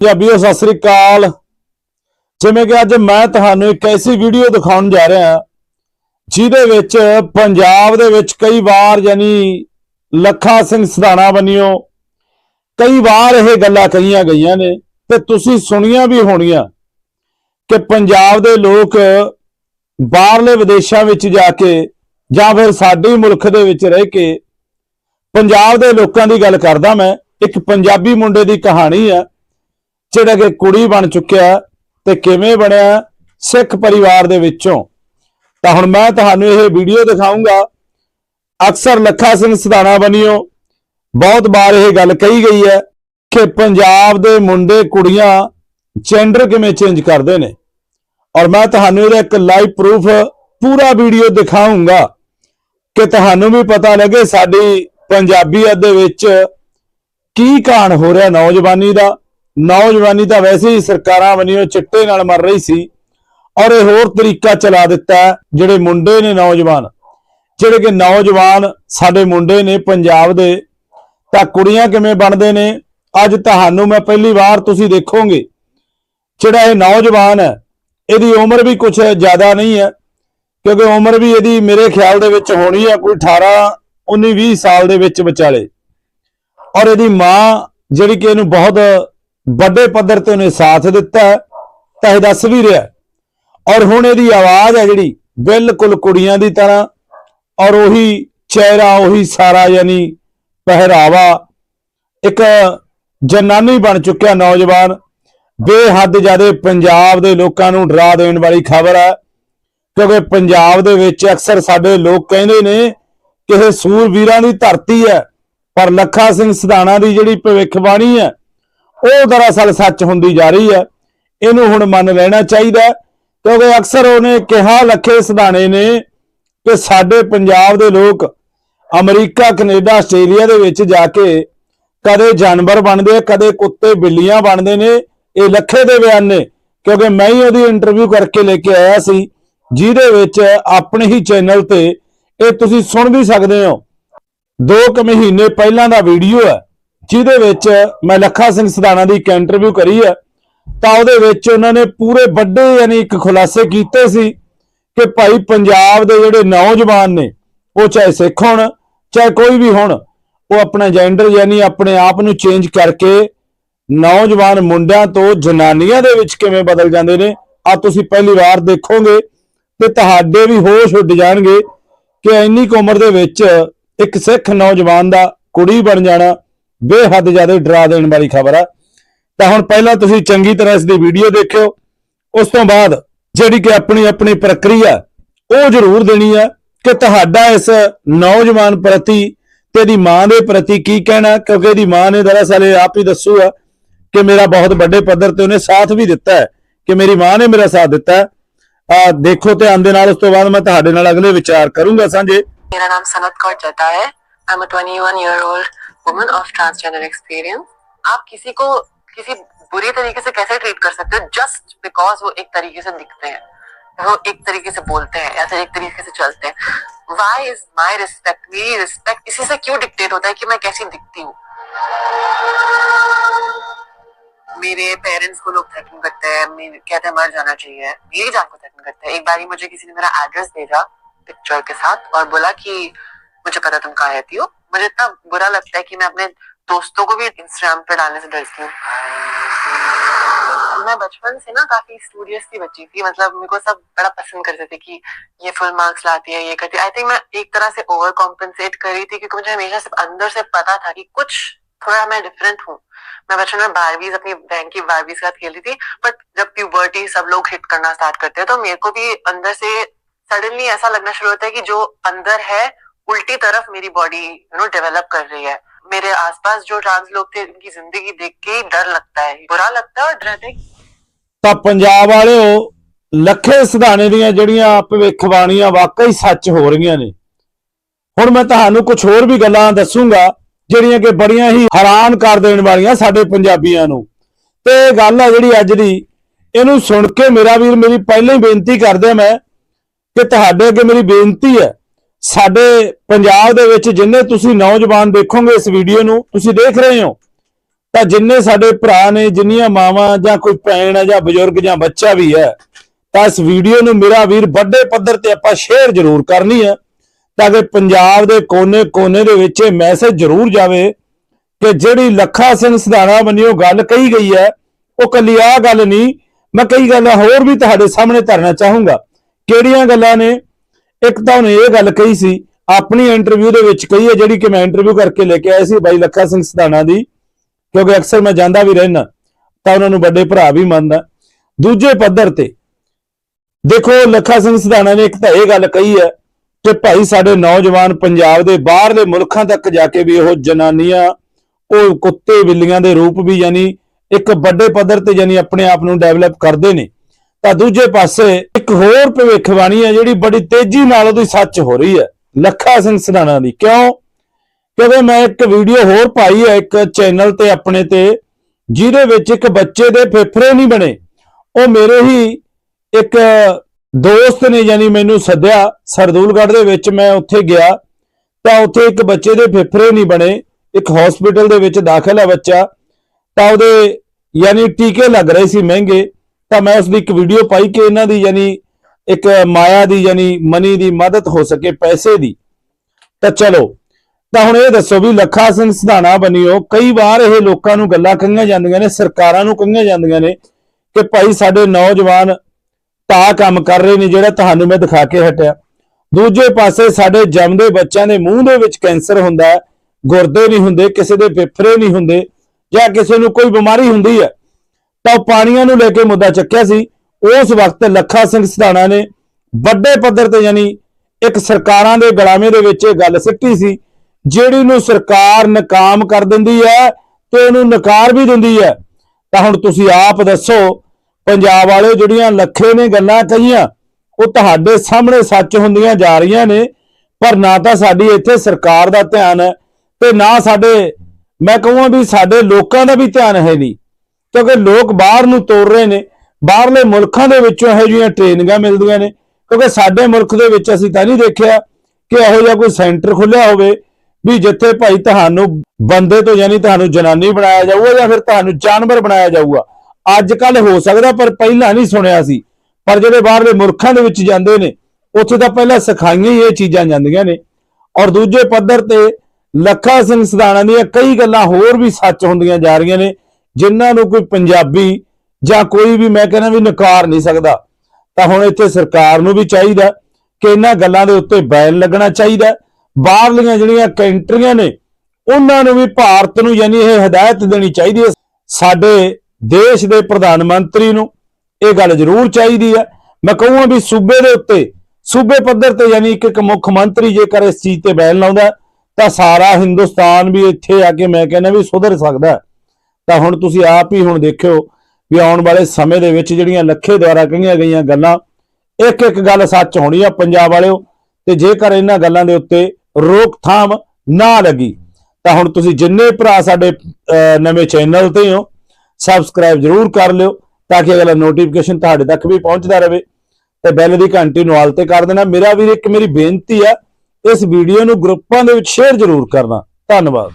ਪੰਜਾਬੀਓ ਸਤਿ ਸ੍ਰੀ ਅਕਾਲ। ਜਿਵੇਂ ਕਿ ਅੱਜ ਮੈਂ ਤੁਹਾਨੂੰ ਇੱਕ ਐਸੀ ਵੀਡੀਓ ਦਿਖਾਉਣ ਜਾ ਰਿਹਾ ਜਿਹਦੇ ਵਿੱਚ ਪੰਜਾਬ ਦੇ ਵਿੱਚ ਕਈ ਵਾਰ ਯਾਨੀ ਲੱਖਾ ਸਿੰਘ ਸਧਾਣਾ ਬਣਿਓ ਕਈ ਵਾਰ ਇਹ ਗੱਲਾਂ ਕਹੀਆਂ ਗਈਆਂ ਨੇ ਤੇ ਤੁਸੀਂ ਸੁਣੀਆਂ ਵੀ ਹੋਣੀਆਂ ਕਿ ਪੰਜਾਬ ਦੇ ਲੋਕ ਬਾਹਰਲੇ ਵਿਦੇਸ਼ਾਂ ਵਿੱਚ ਜਾ ਕੇ ਜਾਂ ਫਿਰ ਸਾਡੇ ਮੁਲਕ ਦੇ ਵਿੱਚ ਰਹਿ ਕੇ ਪੰਜਾਬ ਦੇ ਲੋਕਾਂ ਦੀ ਗੱਲ ਕਰਦਾ ਮੈਂ, ਇੱਕ ਪੰਜਾਬੀ ਮੁੰਡੇ ਦੀ ਕਹਾਣੀ ਆ ਜਿਹੜਾ ਕਿ ਕੁੜੀ ਬਣ ਚੁੱਕਿਆ ਤੇ ਕਿਵੇਂ ਬਣਿਆ ਸਿੱਖ ਪਰਿਵਾਰ ਦੇ ਵਿੱਚੋਂ। ਤਾਂ ਹੁਣ ਮੈਂ ਤੁਹਾਨੂੰ ਇਹ ਵੀਡੀਓ ਦਿਖਾਉਂਗਾ ਅਕਸਰ ਲੱਖਾ ਸਿੰਘ ਸਧਾਣਾ ਬਣਿਓ, ਬਹੁਤ ਵਾਰ ਇਹ ਗੱਲ ਕਹੀ ਗਈ ਹੈ ਕਿ ਪੰਜਾਬ ਦੇ ਮੁੰਡੇ ਕੁੜੀਆਂ ਜੈਂਡਰ ਕਿਵੇਂ ਚੇਂਜ ਕਰਦੇ ਨੇ। ਔਰ ਮੈਂ ਤੁਹਾਨੂੰ ਇਹਦਾ ਇੱਕ ਲਾਈਵ ਪ੍ਰੂਫ ਪੂਰਾ ਵੀਡੀਓ ਦਿਖਾਉਂਗਾ ਕਿ ਤੁਹਾਨੂੰ ਵੀ ਪਤਾ ਲੱਗੇ ਸਾਡੀ ਪੰਜਾਬੀਅਤ ਦੇ ਵਿੱਚ ਕੀ ਕਾਣ ਹੋ ਰਿਹਾ ਨੌਜਵਾਨੀ ਦਾ। ਨੌਜਵਾਨੀ ਤਾਂ ਵੈਸੇ ਹੀ ਸਰਕਾਰਾਂ ਵੱਲੋਂ ਚਿੱਟੇ ਨਾਲ ਮਰ ਰਹੀ ਸੀ ਔਰ ਇਹ ਹੋਰ ਤਰੀਕਾ ਚਲਾ ਦਿੱਤਾ ਜਿਹੜੇ ਮੁੰਡੇ ਨੇ ਨੌਜਵਾਨ। ਜਿਹੜੇ ਕਿ ਨੌਜਵਾਨ ਸਾਡੇ ਮੁੰਡੇ ਨੇ ਪੰਜਾਬ ਦੇ, ਤਾਂ ਕੁੜੀਆਂ ਕਿਵੇਂ ਬਣਦੇ ਨੇ? ਅੱਜ ਤੁਹਾਨੂੰ ਮੈਂ ਪਹਿਲੀ ਵਾਰ ਤੁਸੀਂ ਦੇਖੋਗੇ, ਜਿਹੜਾ ਇਹ ਨੌਜਵਾਨ ਹੈ, ਇਹਦੀ ਉਮਰ ਵੀ ਕੁਝ ਜ਼ਿਆਦਾ ਨਹੀਂ ਹੈ, ਕਿਉਂਕਿ ਉਮਰ ਵੀ ਇਹਦੀ ਮੇਰੇ ਖਿਆਲ ਦੇ ਵਿੱਚ ਹੋਣੀ ਹੈ ਕੋਈ 18 19 20 ਸਾਲ ਦੇ ਵਿੱਚ ਵਿਚਾਲੇ। ਔਰ ਇਹਦੀ ਮਾਂ ਜਿਹੜੀ ਕਿ ਇਹਨੂੰ ਬਹੁਤ ਵੱਡੇ ਪੱਧਰ ਤੇ ਉਹਨੇ ਸਾਥ ਦਿੱਤਾ ਤਾਂ ਇਹ ਦੱਸ ਵੀ ਰਿਹਾ ਔਰ ਹੁਣ ਇਹਦੀ ਆਵਾਜ਼ ਹੈ ਜਿਹੜੀ, ਬਿਲਕੁਲ ਕੁੜੀਆਂ ਦੀ ਤਰ੍ਹਾਂ, ਔਰ ਉਹੀ ਚਿਹਰਾ, ਉਹੀ ਸਾਰਾ ਯਾਨੀ ਪਹਿਰਾਵਾ ਇੱਕ ਜਨਾਨੀ ਬਣ ਚੁੱਕਿਆ ਨੌਜਵਾਨ। ਬੇਹੱਦ ਜ਼ਿਆਦਾ ਪੰਜਾਬ ਦੇ ਲੋਕਾਂ ਨੂੰ ਡਰਾ ਦੇਣ ਵਾਲੀ ਖਬਰ ਹੈ, ਕਿਉਂਕਿ ਪੰਜਾਬ ਦੇ ਵਿੱਚ ਅਕਸਰ ਸਾਡੇ ਲੋਕ ਕਹਿੰਦੇ ਨੇ ਕਿ ਇਹ ਸੂਰਵੀਰਾਂ ਦੀ ਧਰਤੀ ਹੈ, ਪਰ ਲੱਖਾ ਸਿੰਘ ਸਧਾਣਾ ਦੀ ਜਿਹੜੀ ਭਵਿੱਖਬਾਣੀ ਹੈ ਉਹ ਦਰਅਸਲ ਸੱਚ ਹੁੰਦੀ ਜਾ ਰਹੀ ਹੈ। ਇਹਨੂੰ ਹੁਣ ਮੰਨ ਲੈਣਾ ਚਾਹੀਦਾ ਕਿਉਂਕਿ ਅਕਸਰ ਉਹਨੇ ਕਿਹਾ, ਲੱਖੇ ਸਧਾਣੇ ਨੇ ਕਿ ਸਾਡੇ ਪੰਜਾਬ ਦੇ ਲੋਕ ਅਮਰੀਕਾ, ਕੈਨੇਡਾ, ਆਸਟ੍ਰੇਲੀਆ ਦੇ ਵਿੱਚ ਜਾ ਕੇ ਕਦੇ ਜਾਨਵਰ ਬਣਦੇ ਆ, ਕਦੇ ਕੁੱਤੇ ਬਿੱਲੀਆਂ ਬਣਦੇ ਨੇ। ਇਹ ਲੱਖੇ ਦੇ ਬਿਆਨ ਨੇ, ਕਿਉਂਕਿ ਮੈਂ ਹੀ ਉਹਦੀ ਇੰਟਰਵਿਊ ਕਰਕੇ ਲੈ ਕੇ ਆਇਆ ਸੀ, ਜਿਹਦੇ ਵਿੱਚ ਆਪਣੇ ਹੀ ਚੈਨਲ ਤੇ ਇਹ ਤੁਸੀਂ ਸੁਣ ਵੀ ਸਕਦੇ ਹੋ। ਦੋ ਕੁ ਮਹੀਨੇ ਪਹਿਲਾਂ ਦਾ ਵੀਡੀਓ ਹੈ। ਜਿਹਦੇ ਵਿੱਚ ਮੈਂ ਲੱਖਾ ਸਿੰਘ ਸਧਾਣਾ ਦੀ ਇੱਕ ਇੰਟਰਵਿਊ ਕਰੀ ਹੈ, ਤਾਂ ਉਹਦੇ ਵਿੱਚ ਉਹਨਾਂ ਨੇ ਪੂਰੇ ਵੱਡੇ ਯਾਨੀ ਇੱਕ ਖੁਲਾਸੇ ਕੀਤੇ ਸੀ ਕਿ ਭਾਈ ਪੰਜਾਬ ਦੇ ਜਿਹੜੇ ਨੌਜਵਾਨ ਨੇ, ਉਹ ਚਾਹੇ ਸਿੱਖ ਹੋਣ, ਚਾਹੇ ਕੋਈ ਵੀ ਹੋਣ, ਉਹ ਆਪਣਾ ਜੈਂਡਰ ਯਾਨੀ ਆਪਣੇ ਆਪ ਨੂੰ ਚੇਂਜ ਕਰਕੇ ਨੌਜਵਾਨ ਮੁੰਡਿਆਂ ਤੋਂ ਜਨਾਨੀਆਂ ਦੇ ਵਿੱਚ ਕਿਵੇਂ ਬਦਲ ਜਾਂਦੇ ਨੇ ਆ ਤੁਸੀਂ ਪਹਿਲੀ ਵਾਰ ਦੇਖੋਗੇ ਤੇ ਤੁਹਾਡੇ ਵੀ ਹੋਸ਼ ਉੱਡ ਜਾਣਗੇ ਕਿ ਇੰਨੀ ਕੁ ਉਮਰ ਦੇ ਵਿੱਚ ਇੱਕ ਸਿੱਖ ਨੌਜਵਾਨ ਦਾ ਕੁੜੀ ਬਣ ਜਾਣਾ ਬੇਹੱਦ ਜ਼ਿਆਦਾ ਡਰਾ ਦੇਣ ਵਾਲੀ ਖਬਰ ਆ। ਤਾਂ ਹੁਣ ਪਹਿਲਾਂ ਤੁਸੀਂ ਚੰਗੀ ਤਰ੍ਹਾਂ ਇਸ ਦੀ ਵੀਡੀਓ ਦੇਖਿਓ। ਉਸ ਤੋਂ ਬਾਅਦ ਜਿਹੜੀ ਕਿ ਆਪਣੀ ਆਪਣੀ ਪ੍ਰਕਿਰਿਆ, ਉਹ ਜ਼ਰੂਰ ਦੇਣੀ ਆ ਕਿ ਤੁਹਾਡਾ ਇਸ ਨੌਜਵਾਨ ਪ੍ਰਤੀ ਤੇ ਮਾਂ ਦੇ ਪ੍ਰਤੀ ਕੀ ਕਹਿਣਾ, ਕਿਉਂਕਿ ਇਹਦੀ ਮਾਂ ਨੇ ਦਰਅਸਲ ਇਹ ਆਪ ਹੀ ਦੱਸੂ ਆ ਕਿ ਮੇਰਾ ਬਹੁਤ ਵੱਡੇ ਪੱਧਰ ਤੇ ਉਹਨੇ ਸਾਥ ਵੀ ਦਿੱਤਾ ਹੈ, ਕਿ ਮੇਰੀ ਮਾਂ ਨੇ ਮੇਰਾ ਸਾਥ ਦਿੱਤਾ ਆ ਦੇਖੋ ਧਿਆਨ ਦੇ ਨਾਲ, ਉਸ ਤੋਂ ਬਾਅਦ ਮੈਂ ਤੁਹਾਡੇ ਨਾਲ ਅਗਲੇ ਵਿਚਾਰ ਕਰੂੰਗਾ ਸਾਂਝੇ। ਮੇਰਾ ਨਾਮ ਸਨਤ ਕੌਰ ਜੱਟਾ ਹੈ। ਆਮ 21 year old woman of transgender experience आप किसी को किसी बुरी तरीके से कैसे ट्रीट कर सकते हो जस्ट बिकॉज़ वो एक तरीके से दिखते हैं। वो एक तरीके से बोलते हैं या फिर एक तरीके से चलते हैं। वाई इज़ माई रिस्पेक्ट मेरी रिस्पेक्ट इसी से क्यों डिक्टेट होता है कि मैं कैसी दिखती हूँ? मेरे पेरेंट्स को लोग थ्रेटन करते हैं कहते हैं, मर जाना चाहिए। मेरी जान को थ्रेटन करते हैं। एक बारी मुझे किसी ने मेरा एड्रेस भेजा पिक्चर के साथ और बोला कि मुझे पता तुम कहाँ रहती हो। मुझे इतना बुरा लगता है कि मैं अपने दोस्तों को भी इंस्टाग्राम पे डालने से डरती हूँ। मैं बचपन से ना काफ़ी स्टूडियस की बच्ची थी मतलब मेरे को सब बड़ा पसंद करते थे कि ये फुल मार्क्स लाती है, ये करती है। आई थिंक मैं एक तरह से ओवर कॉम्पेंसेट कर रही थी क्योंकि मुझे हमेशा से अंदर से पता था कि कुछ थोड़ा मैं डिफरेंट हूँ। मैं बचपन में बारहवीं अपनी बहन की बारहवीं के साथ खेली थी बट जब प्यूबर्टी सब लोग हिट करना स्टार्ट करते हैं तो मेरे को भी अंदर से सडनली ऐसा लगना शुरू होता है कि जो अंदर है उल्टी तरफ मेरी बॉडी यू नो डेवलप कर रही है मेरे आसपास जो ट्रांस लोग थे उनकी जिंदगी देख के ही डर लगता है बुरा लगता है और डर है ਤਾਂ ਪੰਜਾਬ ਵਾਲਿਓ ਲੱਖੇ ਸਿਧਾਣੇ ਦੀਆਂ ਜਿਹੜੀਆਂ ਭਵਿੱਖਬਾਣੀਆਂ ਵਾਕਈ ਸੱਚ ਹੋ ਰਹੀਆਂ ਨੇ ਹੁਣ ਮੈਂ ਤੁਹਾਨੂੰ ਕੁਝ ਹੋਰ ਵੀ ਗੱਲਾਂ ਦੱਸੂਗਾ ਜਿਹੜੀਆਂ ਕਿ ਬੜੀਆਂ ਹੀ ਹੈਰਾਨ ਕਰ ਦੇਣ ਵਾਲੀਆਂ ਸਾਡੇ ਪੰਜਾਬੀਆਂ ਨੂੰ ਤੇ ਇਹ ਗੱਲ ਆ ਜਿਹੜੀ ਅੱਜ ਦੀ ਇਹਨੂੰ ਸੁਣ ਕੇ ਮੇਰਾ ਵੀਰ ਮੇਰੀ ਪਹਿਲਾਂ ਹੀ ਬੇਨਤੀ ਕਰਦੇ ਮੈਂ ਕਿ ਤੁਹਾਡੇ ਅੱਗੇ ਮੇਰੀ ਬੇਨਤੀ ਹੈ ਸਾਡੇ ਪੰਜਾਬ ਦੇ ਵਿੱਚ ਜਿੰਨੇ ਤੁਸੀਂ ਨੌਜਵਾਨ ਦੇਖੋਗੇ ਇਸ ਵੀਡੀਓ ਨੂੰ, ਤੁਸੀਂ ਦੇਖ ਰਹੇ ਹੋ। ਤਾਂ ਜਿੰਨੇ ਸਾਡੇ ਭਰਾ ਨੇ, ਜਿੰਨੀਆਂ ਮਾਵਾਂ ਜਾਂ ਕੋਈ ਭੈਣ ਹੈ ਜਾਂ ਬਜ਼ੁਰਗ ਜਾਂ ਬੱਚਾ ਵੀ ਹੈ, ਤਾਂ ਇਸ ਵੀਡੀਓ ਨੂੰ ਮੇਰਾ ਵੀਰ ਵੱਡੇ ਪੱਧਰ ਤੇ ਆਪਾਂ ਸ਼ੇਅਰ ਜ਼ਰੂਰ ਕਰਨੀ ਹੈ, ਤਾਂ ਕਿ ਪੰਜਾਬ ਦੇ ਕੋਨੇ-ਕੋਨੇ ਦੇ ਵਿੱਚ ਇਹ ਮੈਸੇਜ ਜ਼ਰੂਰ ਜਾਵੇ ਕਿ ਜਿਹੜੀ ਲੱਖਾ ਸਿੰਘ ਸਿਧਾਣਾ ਬੰਨਿਓ ਗੱਲ ਕਹੀ ਗਈ ਹੈ, ਉਹ ਕੱਲੀ ਆਹ ਗੱਲ ਨਹੀਂ, ਮੈਂ ਕਈ ਗੱਲਾਂ ਹੋਰ ਵੀ ਤੁਹਾਡੇ ਸਾਹਮਣੇ ਧਰਨਾ ਚਾਹੂੰਗਾ। ਕਿਹੜੀਆਂ ਗੱਲਾਂ ਨੇ? ਇੱਕ ਤਾਂ ਉਹਨੇ ਇਹ ਗੱਲ ਕਹੀ ਸੀ, ਆਪਣੀ ਇੰਟਰਵਿਊ ਦੇ ਵਿੱਚ ਕਹੀ ਹੈ ਜਿਹੜੀ ਕਿ ਮੈਂ ਇੰਟਰਵਿਊ ਕਰਕੇ ਲੈ ਕੇ ਆਇਆ ਸੀ ਬਾਈ ਲੱਖਾ ਸਿੰਘ ਸਿਧਾਣਾ ਦੀ, ਕਿਉਂਕਿ ਅਕਸਰ ਮੈਂ ਜਾਂਦਾ ਵੀ ਰਹਿਣਾ ਤਾਂ ਉਹਨਾਂ ਨੂੰ ਵੱਡੇ ਭਰਾ ਵੀ ਮੰਨਦਾ। ਦੂਜੇ ਪੱਧਰ ਤੇ, ਦੇਖੋ ਲੱਖਾ ਸਿੰਘ ਸਿਧਾਣਾ ਨੇ ਇੱਕ ਤਾਂ ਇਹ ਗੱਲ ਕਹੀ ਹੈ ਕਿ ਭਾਈ ਸਾਡੇ ਨੌਜਵਾਨ ਪੰਜਾਬ ਦੇ ਬਾਹਰਲੇ ਮੁਲਕਾਂ ਤੱਕ ਜਾ ਕੇ ਵੀ ਉਹ ਜਨਾਨੀਆਂ, ਉਹ ਕੁੱਤੇ ਬਿੱਲੀਆਂ ਦੇ ਰੂਪ ਵੀ ਯਾਨੀ ਇੱਕ ਵੱਡੇ ਪੱਧਰ ਤੇ ਯਾਨੀ ਆਪਣੇ ਆਪ ਨੂੰ ਡਿਵੈਲਪ ਕਰਦੇ ਨੇ। ਤਾਂ ਦੂਜੇ ਪਾਸੇ ਇੱਕ ਹੋਰ ਭਵਿੱਖਬਾਣੀ ਹੈ ਜਿਹੜੀ ਬੜੀ ਤੇਜ਼ੀ ਨਾਲ ਉਹਦੀ ਸੱਚ ਹੋ ਰਹੀ ਹੈ, ਲੱਖਾ ਸਿੰਘ ਸਿਧਾਣਾ ਦੀ। ਕਿਉਂ? ਕਿਉਂਕਿ ਮੈਂ ਇੱਕ ਵੀਡੀਓ ਹੋਰ ਪਾਈ ਹੈ, ਇੱਕ ਚੈਨਲ ਤੇ ਆਪਣੇ ਤੇ, ਜਿਹਦੇ ਵਿੱਚ ਇੱਕ ਬੱਚੇ ਦੇ ਫੇਫੜੇ ਨਹੀਂ ਬਣੇ। ਉਹ ਮੇਰੇ ਹੀ ਇੱਕ ਦੋਸਤ ਨੇ ਯਾਨੀ ਮੈਨੂੰ ਸੱਦਿਆ, ਸਰਦੂਲਗੜ੍ਹ ਦੇ ਵਿੱਚ ਮੈਂ ਉੱਥੇ ਗਿਆ, ਤਾਂ ਉੱਥੇ ਇੱਕ ਬੱਚੇ ਦੇ ਫੇਫੜੇ ਨਹੀਂ ਬਣੇ। ਇੱਕ ਹਸਪੀਟਲ ਦੇ ਵਿੱਚ ਦਾਖਲ ਹੈ ਬੱਚਾ, ਤਾਂ ਉਹਦੇ ਯਾਨੀ ਟੀਕੇ ਲੱਗ ਰਹੇ ਸੀ ਮਹਿੰਗੇ। ਤਾਂ ਮੈਂ ਉਸ ਦੀ ਇੱਕ ਵੀਡੀਓ ਪਾਈ ਕਿ ਇਹਨਾਂ ਦੀ ਯਾਨੀ ਇੱਕ ਮਾਇਆ ਦੀ ਯਾਨੀ ਮਨੀ ਦੀ ਮਦਦ ਹੋ ਸਕੇ ਪੈਸੇ ਦੀ। ਤਾਂ ਚਲੋ, ਤਾਂ ਹੁਣ ਇਹ ਦੱਸੋ ਵੀ ਲੱਖਾ ਸਿੰਘ ਸਿਧਾਣਾ ਬਣਿਓ ਕਈ ਵਾਰ ਇਹ ਲੋਕਾਂ ਨੂੰ ਗੱਲਾਂ ਕਹੀਆਂ ਜਾਂਦੀਆਂ ਨੇ, ਸਰਕਾਰਾਂ ਨੂੰ ਕਹੀਆਂ ਜਾਂਦੀਆਂ ਨੇ ਕਿ ਭਾਈ ਸਾਡੇ ਨੌਜਵਾਨ ਤਾਂ ਕੰਮ ਕਰ ਰਹੇ ਨੇ ਜਿਹੜਾ ਤੁਹਾਨੂੰ ਮੈਂ ਦਿਖਾ ਕੇ ਹਟਿਆ। ਦੂਜੇ ਪਾਸੇ ਸਾਡੇ ਜੰਮਦੇ ਬੱਚਿਆਂ ਦੇ ਮੂੰਹ ਦੇ ਵਿੱਚ ਕੈਂਸਰ ਹੁੰਦਾ ਗੁਰਦੇ ਨਹੀਂ ਹੁੰਦੇ, ਕਿਸੇ ਦੇ ਫੇਫੜੇ ਨਹੀਂ ਹੁੰਦੇ ਜਾਂ ਕਿਸੇ ਨੂੰ ਕੋਈ ਬਿਮਾਰੀ ਹੁੰਦੀ ਹੈ। ਤਾਂ ਉਹ ਪਾਣੀਆਂ ਨੂੰ ਲੈ ਕੇ ਮੁੱਦਾ ਚੱਕਿਆ ਸੀ। ਉਸ ਵਕਤ ਲੱਖਾ ਸਿੰਘ ਸਿਧਾਣਾ ਨੇ ਵੱਡੇ ਪੱਧਰ ਤੇ ਯਾਨੀ ਇੱਕ ਸਰਕਾਰਾਂ ਦੇ ਗੁਲਾਮੇ ਦੇ ਵਿੱਚ ਇਹ ਗੱਲ ਸਿੱਟੀ ਸੀ, ਜਿਹੜੀ ਨੂੰ ਸਰਕਾਰ ਨਕਾਮ ਕਰ ਦਿੰਦੀ ਹੈ ਤੇ ਉਹਨੂੰ ਨਕਾਰ ਵੀ ਦਿੰਦੀ ਹੈ। ਤਾਂ ਹੁਣ ਤੁਸੀਂ ਆਪ ਦੱਸੋ, ਪੰਜਾਬ ਵਾਲੇ ਜਿਹੜੀਆਂ ਲੱਖੇ ਨੇ ਗੱਲਾਂ ਕਹੀਆਂ, ਉਹ ਤੁਹਾਡੇ ਸਾਹਮਣੇ ਸੱਚ ਹੁੰਦੀਆਂ ਜਾ ਰਹੀਆਂ ਨੇ, ਪਰ ਨਾ ਤਾਂ ਸਾਡੀ ਇੱਥੇ ਸਰਕਾਰ ਦਾ ਧਿਆਨ ਹੈ ਤੇ ਨਾ ਸਾਡੇ, ਮੈਂ ਕਹੂੰਗਾ ਵੀ ਸਾਡੇ ਲੋਕਾਂ ਦਾ ਵੀ ਧਿਆਨ ਹੈ ਨਹੀਂ। ਕਿਉਂਕਿ ਲੋਕ ਬਾਹਰ ਨੂੰ ਤੋਰ ਰਹੇ ਨੇ, ਬਾਹਰਲੇ ਮੁਲਕਾਂ ਦੇ ਵਿੱਚੋਂ ਇਹੋ ਜਿਹੀਆਂ ਟ੍ਰੇਨਿੰਗਾਂ ਮਿਲਦੀਆਂ ਨੇ, ਕਿਉਂਕਿ ਸਾਡੇ ਮੁਲਕ ਦੇ ਵਿੱਚ ਅਸੀਂ ਤਾਂ ਨਹੀਂ ਦੇਖਿਆ ਕਿ ਇਹੋ ਜਿਹਾ ਕੋਈ ਸੈਂਟਰ ਖੁੱਲਿਆ ਹੋਵੇ ਵੀ ਜਿੱਥੇ ਭਾਈ ਤੁਹਾਨੂੰ ਬੰਦੇ ਤੋਂ ਯਾਨੀ ਤੁਹਾਨੂੰ ਜਨਾਨੀ ਬਣਾਇਆ ਜਾਊਗਾ ਜਾਂ ਫਿਰ ਤੁਹਾਨੂੰ ਜਾਨਵਰ ਬਣਾਇਆ ਜਾਊਗਾ। ਅੱਜ ਕੱਲ ਹੋ ਸਕਦਾ ਪਰ ਪਹਿਲਾਂ ਨਹੀਂ ਸੁਣਿਆ ਸੀ। ਪਰ ਜਿਹੜੇ ਬਾਹਰਲੇ ਮੁਲਕਾਂ ਦੇ ਵਿੱਚ ਜਾਂਦੇ ਨੇ, ਉੱਥੇ ਤਾਂ ਪਹਿਲਾਂ ਸਿਖਾਈਆਂ ਹੀ ਇਹ ਚੀਜ਼ਾਂ ਜਾਂਦੀਆਂ ਨੇ। ਔਰ ਦੂਜੇ ਪੱਧਰ ਤੇ ਲੱਖਾ ਸਿੰਘ ਸਦਾਣਾ ਦੀਆਂ ਕਈ ਗੱਲਾਂ ਹੋਰ ਵੀ ਸੱਚ ਹੁੰਦੀਆਂ ਜਾ ਰਹੀਆਂ ਨੇ। ਜਿਨ੍ਹਾਂ ਨੂੰ ਕੋਈ ਪੰਜਾਬੀ ਜਾਂ ਕੋਈ ਵੀ ਮੈਂ ਕਹਿੰਦਾ ਵੀ ਨਕਾਰ ਨਹੀਂ ਸਕਦਾ, ਤਾਂ ਹੁਣ ਇੱਥੇ ਸਰਕਾਰ ਨੂੰ ਵੀ ਚਾਹੀਦਾ ਕਿ ਇਹਨਾਂ ਗੱਲਾਂ ਦੇ ਉੱਤੇ ਬੈਨ ਲੱਗਣਾ ਚਾਹੀਦਾ। ਬਾਹਰਲੀਆਂ ਜਿਹੜੀਆਂ ਕੰਟਰੀਆਂ ਨੇ, ਉਹਨਾਂ ਨੂੰ ਵੀ ਭਾਰਤ ਨੂੰ ਯਾਨੀ ਇਹ ਹਦਾਇਤ ਦੇਣੀ ਚਾਹੀਦੀ ਹੈ। ਸਾਡੇ ਦੇਸ਼ ਦੇ ਪ੍ਰਧਾਨ ਮੰਤਰੀ ਨੂੰ ਇਹ ਗੱਲ ਜ਼ਰੂਰ ਚਾਹੀਦੀ ਹੈ। ਮੈਂ ਕਹੂੰਗਾ ਵੀ ਸੂਬੇ ਦੇ ਉੱਤੇ, ਸੂਬੇ ਪੱਧਰ ਤੇ ਯਾਨੀ ਇੱਕ ਇੱਕ ਮੁੱਖ ਮੰਤਰੀ ਜੇਕਰ ਇਸ ਚੀਜ਼ ਤੇ ਬੈਨ ਲਾਉਂਦਾ ਤਾਂ ਸਾਰਾ ਹਿੰਦੁਸਤਾਨ ਵੀ ਇੱਥੇ ਆ ਕੇ ਮੈਂ ਕਹਿੰਦਾ ਵੀ ਸੁਧਰ ਸਕਦਾ ਤਾਂ ਹੁਣ ਤੁਸੀਂ ਆਪ ਹੀ ਹੁਣ ਦੇਖਿਓ ਵੀ ਆਉਣ ਵਾਲੇ ਸਮੇਂ ਦੇ ਵਿੱਚ ਜਿਹੜੀਆਂ ਲੱਖੇ ਦੁਆਰਾ ਕਹੀਆਂ ਗਈਆਂ ਗੱਲਾਂ, ਇੱਕ ਇੱਕ ਗੱਲ ਸੱਚ ਹੋਣੀ ਆ ਪੰਜਾਬ ਵਾਲਿਓ, ਤੇ ਜੇਕਰ ਇਹਨਾਂ ਗੱਲਾਂ ਦੇ ਉੱਤੇ ਰੋਕਥਾਮ ਨਾ ਲੱਗੀ, ਤਾਂ ਹੁਣ ਤੁਸੀਂ ਜਿੰਨੇ ਭਰਾ ਸਾਡੇ ਨਵੇਂ ਚੈਨਲ ਤੇ ਹੋ, ਸਬਸਕ੍ਰਾਈਬ ਜਰੂਰ ਕਰ ਲਿਓ, ਤਾਂ ਕਿ ਅਗਲਾ ਨੋਟੀਫਿਕੇਸ਼ਨ ਤੁਹਾਡੇ ਤੱਕ ਵੀ ਪਹੁੰਚਦਾ ਰਹੇ, ਤੇ ਬੈਲ ਦੀ ਘੰਟੀ ਨੂੰ ਆਲ ਤੇ ਕਰ ਦੇਣਾ। ਮੇਰਾ ਵੀਰ, ਇੱਕ ਮੇਰੀ ਬੇਨਤੀ ਆ, ਇਸ ਵੀਡੀਓ ਨੂੰ ਗਰੁੱਪਾਂ ਦੇ ਵਿੱਚ ਸ਼ੇਅਰ ਜਰੂਰ ਕਰਨਾ। ਧੰਨਵਾਦ।